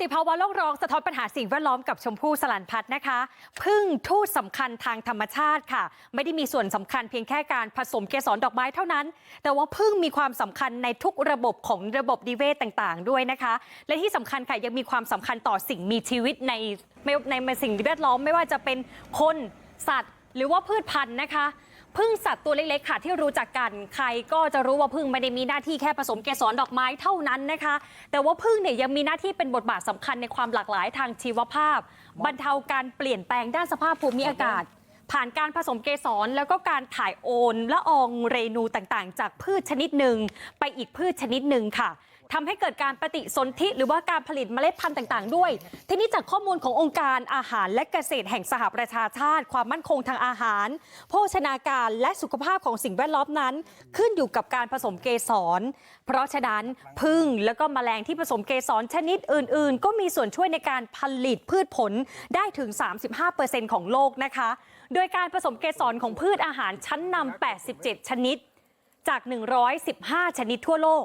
ติภาวะโลกร้องสะท้อนปัญหาสิ่งแวดล้อมกับชมพู่สลันพัฒน์นะคะพึ่งทูตสำคัญทางธรรมชาติค่ะ ไม่ได้มีส่วนสำคัญเพียงแค่การผสมเกสรดอกไม้เท่านั้น แต่ว่าพึ่งมีความสำคัญในทุกระบบของระบบนิเวศต่าง ๆ ด้วยนะคะ และที่สำคัญค่ะยังมีความสำคัญต่อสิ่งมีชีวิตในในในสิ่งแวดล้อมไม่ว่าจะเป็นคนสัตว์ หรือว่าพืชพันธุ์นะคะ พึ่งสัตว์ตัวเล็กๆค่ะที่รู้จักกันใครก็จะรู้ว่าพึ่งไม่ได้มีหน้าที่แค่ผสมเกสรดอกไม้เท่านั้นนะคะ แต่ว่าพึ่งเนี่ยยังมีหน้าที่เป็นบทบาทสำคัญในความหลากหลายทางชีวภาพ บรรเทาการเปลี่ยนแปลงด้านสภาพภูมิอากาศ ผ่านการผสมเกสรแล้วก็การถ่ายโอนละอองเรนูต่างๆ จากพืชชนิดหนึ่งไปอีกพืชชนิดหนึ่งค่ะ ทำให้เกิดการปฏิสนธิหรือว่าการผลิตเมล็ดพันธุ์ต่าง ๆ ด้วย ทีนี้จากข้อมูลขององค์การอาหารและเกษตรแห่งสหประชาชาติ ความมั่นคงทางอาหาร โภชนาการและสุขภาพของสิ่งแวดล้อมนั้น ขึ้นอยู่กับการผสมเกสร เพราะฉะนั้นพึ่งแล้วก็แมลงที่ผสมเกสรชนิดอื่น ๆ ก็มีส่วนช่วยในการผลิตพืชผลได้ถึง 35%ของโลกนะคะ โดยการผสมเกสรของพืชอาหารชั้นนำ87 ชนิด จาก 115 ชนิดทั่วโลก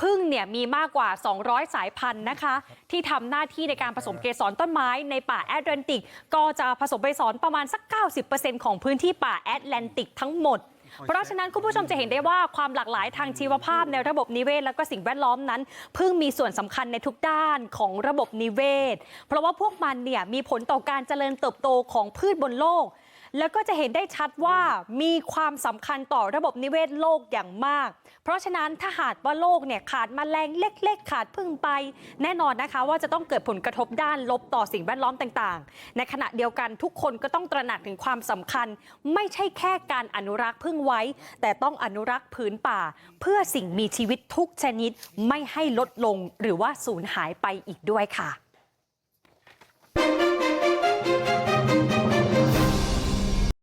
พึ่งเนี่ยมีมากกว่า 200 สายพันธุ์นะคะ ที่ทำหน้าที่ในการผสมเกสรต้นไม้ในป่าแอตแลนติก ก็จะผสมเกสรประมาณสัก 90%ของพื้นที่ป่าแอตแลนติกทั้งหมดเพราะฉะนั้นคุณผู้ชมจะเห็นได้ว่าความหลากหลายทางชีวภาพในระบบนิเวศ และก็สิ่งแวดล้อมนั้นพึ่งมีส่วนสำคัญในทุกด้านของระบบนิเวศ เพราะว่าพวกมันเนี่ยมีผลต่อการเจริญเติบโตของพืชบนโลก แล้วก็จะเห็นได้ชัดว่ามีความสำคัญต่อระบบนิเวศโลกอย่างมาก เพราะฉะนั้นถ้าหากว่าโลกเนี่ยขาดมแมลงเล็ก ๆ ขาดพึ่งไป แน่นอนนะคะ ว่าจะต้องเกิดผลกระทบด้านลบต่อสิ่งแวดล้อมต่างๆ ในขณะเดียวกันทุกคนก็ต้องตระหนักถึงความสำคัญ ไม่ใช่แค่การอนุรักษ์พึ่งไว้ แต่ต้องอนุรักษ์ผืนป่า เพื่อสิ่งมีชีวิตทุกชนิดไม่ให้ลดลงหรือว่าสูญหายไปอีกด้วยค่ะ